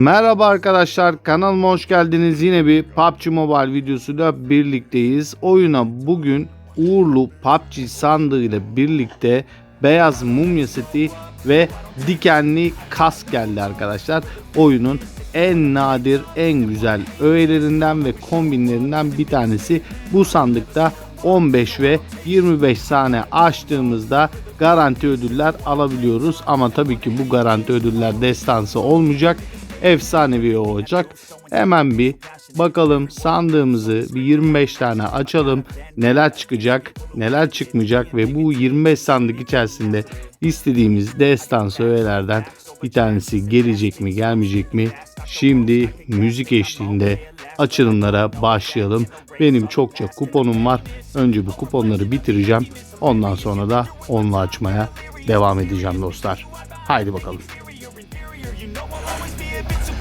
Merhaba arkadaşlar kanalıma hoş geldiniz. Yine bir PUBG Mobile videosuyla birlikteyiz. Oyuna bugün uğurlu PUBG sandığı ile birlikte beyaz mumya seti ve dikenli kask geldi arkadaşlar. Oyunun en nadir, en güzel öğelerinden ve kombinlerinden bir tanesi bu sandıkta 15 ve 25 tane açtığımızda garanti ödüller alabiliyoruz. Ama tabii ki bu garanti ödüller destansı olmayacak efsanevi olacak. Hemen bir bakalım sandığımızı bir 25 tane açalım. Neler çıkacak, neler çıkmayacak ve bu 25 sandık içerisinde istediğimiz destansı öğelerden bir tanesi gelecek mi, gelmeyecek mi? Şimdi müzik eşliğinde açılımlara başlayalım. Benim çokça kuponum var. Önce bu kuponları bitireceğim. Ondan sonra da onunla açmaya devam edeceğim dostlar. Haydi bakalım.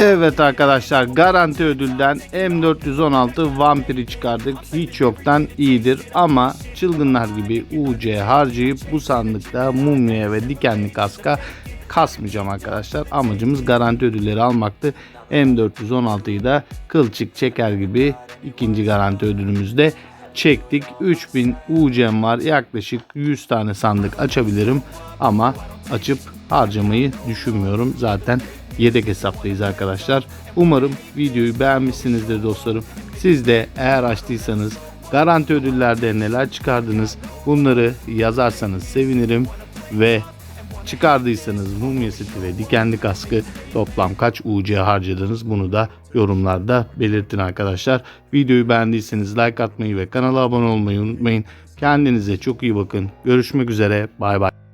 Evet arkadaşlar garanti ödülden M416 Vampir'i çıkardık. Hiç yoktan iyidir ama çılgınlar gibi UC harcayıp bu sandıkta mumya ve dikenli kaska kasmayacağım arkadaşlar. Amacımız garanti ödülleri almaktı. M416'yı da kılçık çeker gibi ikinci garanti ödülümüzde çektik. 3000 UC'm var. Yaklaşık 100 tane sandık açabilirim ama açıp harcamayı düşünmüyorum. Zaten yedek hesaptayız arkadaşlar. Umarım videoyu beğenmişsinizdir dostlarım. Siz de eğer açtıysanız garanti ödüllerde neler çıkardınız bunları yazarsanız sevinirim ve çıkardıysanız mumya seti ve dikenli kaskı toplam kaç UC harcadınız bunu da yorumlarda belirtin arkadaşlar. Videoyu beğendiyseniz like atmayı ve kanala abone olmayı unutmayın. Kendinize çok iyi bakın. Görüşmek üzere. Bay bay.